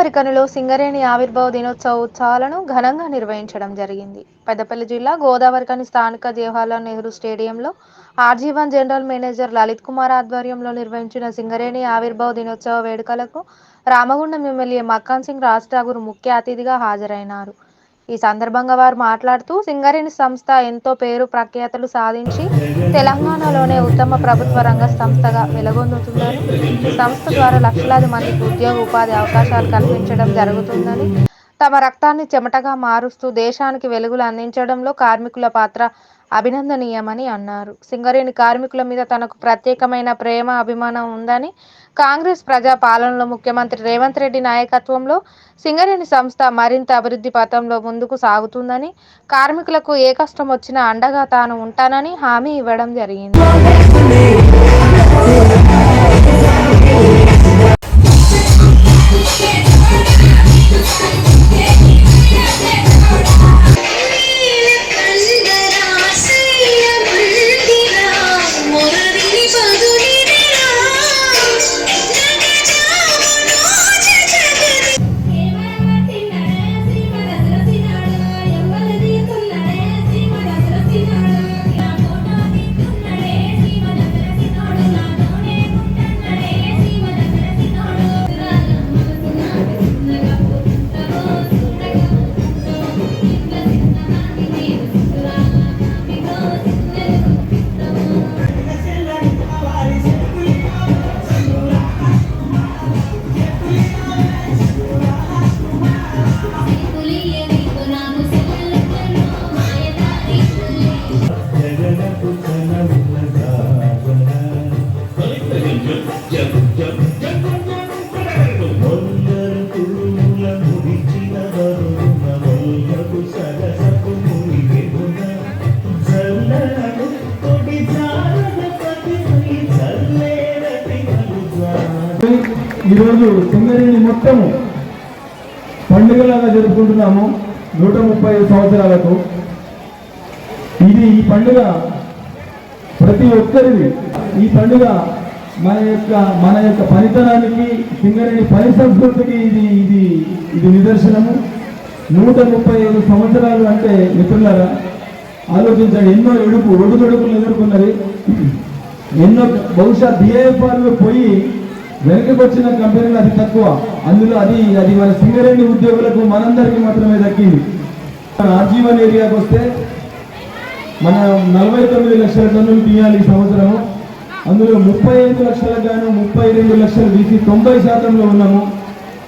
గోదావరి కనులో సింగరేణి ఆవిర్భావ దినోత్సవ ఉత్సవాలను ఘనంగా నిర్వహించడం జరిగింది. పెద్దపల్లి జిల్లా గోదావరి కని స్థానిక జవహర్లాల్ నెహ్రూ స్టేడియంలో RG one general manager Lalit Kumar ఆధ్వర్యంలో నిర్వహించిన సింగరేణి ఆవిర్భావ దినోత్సవ వేడుకలకు రామగుండం ఎమ్మెల్యే మక్కాన్ సింగ్ రాజ్ ఠాగూర్ ముఖ్య అతిథిగా హాజరైనారు. ఈ సందర్భంగా వారు మాట్లాడుతూ సింగరేణి సంస్థ ఎంతో పేరు ప్రఖ్యాతలు సాధించి తెలంగాణలోనే ఉత్తమ ప్రభుత్వ రంగ సంస్థగా వెలుగొందుతుందని ఈ సంస్థ ద్వారా లక్షలాది మందికి ఉద్యోగ ఉపాధి అవకాశాలు కల్పించడం జరుగుతుందని తమ రక్తాన్ని చెమటగా మారుస్తూ దేశానికి వెలుగులు అందించడంలో కార్మికుల పాత్ర అభినందనీయమని అన్నారు. సింగరేణి కార్మికుల మీద తనకు ప్రత్యేకమైన ప్రేమ అభిమానం ఉందని కాంగ్రెస్ ప్రజా పాలనలో ముఖ్యమంత్రి రేవంత్ రెడ్డి నాయకత్వంలో సింగరేణి సంస్థ మరింత అభివృద్ధి పథంలో ముందుకు సాగుతుందని కార్మికులకు ఏ కష్టం వచ్చినా అండగా తాను ఉంటానని హామీ ఇవ్వడం జరిగింది. ఈరోజు సింగరేణి మొత్తము పండుగలాగా జరుపుకుంటున్నాము నూట ముప్పై సంవత్సరాలకు. ఇది ఈ పండుగ ప్రతి ఒక్కరిది. ఈ పండుగ మన యొక్క మన యొక్క పనితనానికి సింగరేణి పని సంస్కృతికి ఇది ఇది ఇది నిదర్శనము. నూట ముప్పై ఐదు సంవత్సరాలు అంటే మిత్రులారా ఆలోచించండి ఎన్నో ఎడుపు ఒడుదొడుకులు ఎదుర్కొన్నది. ఎన్నో బహుశా డిఐఎఫ్ఆర్లో పోయి వెనకకు వచ్చిన కంపెనీలు అది తక్కువ. అందులో అది అది మన సింగరేణి ఉద్యోగులకు మనందరికీ మాత్రమే దక్కింది. ఆర్జీవన్ ఏరియాకి వస్తే మన నలభై తొమ్మిది లక్షల టన్నులు తీయాలి ఈ సంవత్సరము. అందులో ముప్పై ఐదు లక్షల గాను ముప్పై రెండు లక్షలు తీసి తొంభై శాతంలో ఉన్నాము.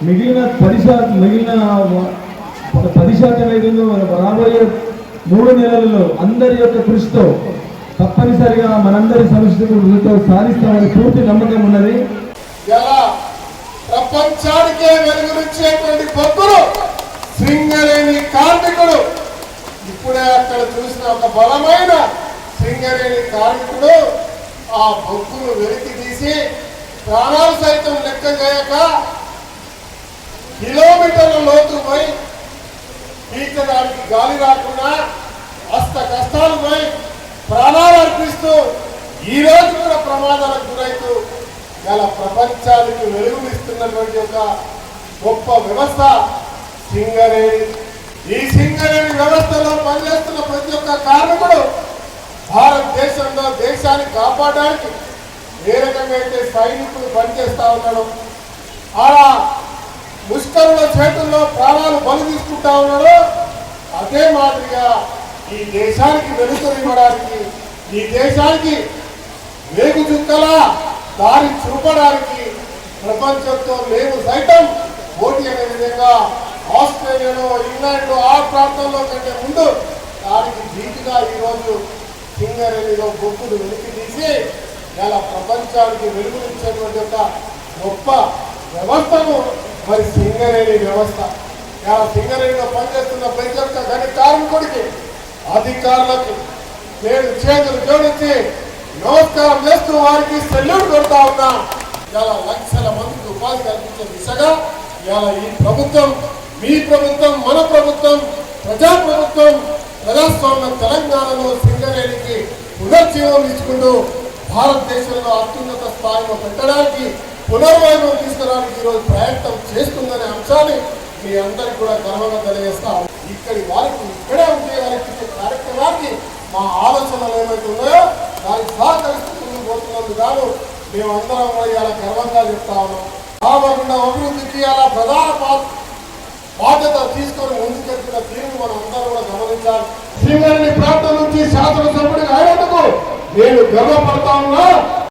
మిగిలిన పది శాతం మిగిలిన పది శాతం ఏదైందో రాబోయే మూడు నెలలలో అందరి యొక్క కృషితో తప్పనిసరిగా మనందరి సమస్యతో సాధిస్తామని పూర్తి నమ్మకం ఉన్నది. ఎలా? ప్రపంచానికే వెలుగునిచ్చేటువంటి భక్తులు సింగరేణి కార్మికుడు ఇప్పుడే అక్కడ చూసిన ఒక బలమైన సింగరేణి కార్మికుడు ఆ భక్తులు వెలికి తీసి ప్రాణాలు సైతం లెక్క చేయక కిలోమీటర్ల లోతు పోయి పీల్చడానికి గాలి రాకుండా అస్త కష్టాలు పోయి ప్రాణాలు అర్పిస్తూ ఈ రోజు కూడా ప్రమాదాలకు గురవుతూ ఇలా ప్రపంచానికి వెలుగునిస్తున్నటువంటి ఒక గొప్ప వ్యవస్థ సింగరేణి. ఈ సింగరేణి వ్యవస్థలో పనిచేస్తున్న ప్రతి ఒక్క కార్మికుడు భారతదేశంలో దేశాన్ని కాపాడడానికి ఏ రకంగా అయితే సైనికులు పనిచేస్తా ఉన్నాడు అలా ముష్కరుల చేతుల్లో ప్రాణాలు బలి తీసుకుంటా ఉన్నాడు అదే మాదిరిగా ఈ దేశానికి వెలుగునివ్వడానికి ఈ దేశానికి వేగు చుక్కలా దారి చూపడానికి ప్రపంచంతో మేము సైతం పోటీ అనే విధంగా ఆస్ట్రేలియాలో ఇంగ్లాండ్ ఆ ప్రాంతంలో కంటే ముందు దానికి ధీటుగా ఈరోజు సింగరేణిలో గొప్పలు వెలికి తీసి ఇలా ప్రపంచానికి వెలుగునిచ్చేటువంటి ఒక గొప్ప వ్యవస్థను మరి సింగరేణి వ్యవస్థ. ఇలా సింగరేణిలో పనిచేస్తున్న ప్రతి ఒక్క గని కార్మికుడికి అధికారులకి నేను చేతులు జోడించి నమస్కారం చేస్తూ వారికి సెల్యూట్ కొడతా ఉన్నా. ఇలా లక్షల మందికి ఉపాధి కల్పించే దిశగా ఇలా ఈ ప్రభుత్వం మీ ప్రభుత్వం మన ప్రభుత్వం ప్రజా ప్రభుత్వం ప్రజాస్వామ్య తెలంగాణలో సింగరేణికి పునర్జీవం ఇచ్చుకుంటూ భారతదేశంలో అత్యున్నత స్థాయిలో పెట్టడానికి పునర్వైభవం తీసుకురావడానికి ఈరోజు ప్రయత్నం చేస్తుందనే అంశాన్ని మీ అందరికి కూడా గర్వంగా తెలియజేస్తాం ఇక్కడి వారికి ఇక్కడే ఉంటే వారికి ఇచ్చే కార్యక్రమానికి మా ఆలోచనలు ఏమైతే ఉన్నాయో దానికి సహకరిస్తూ ముందుకు పోతున్నందుకు గాను మేమందరం కూడా ఇవాళ గర్వంగా చెప్తా ఉన్నాం. అభివృద్ధికి అలా ప్రధాన బాధ్యత తీసుకొని ముందుకెళ్తున్న తీరును మనం అందరం కూడా గమనించాలి. సింగరేణి ప్రాంతం నుంచి శాసనసభ్యుడిగా అయినందుకు నేను గర్వపడతా ఉన్నా.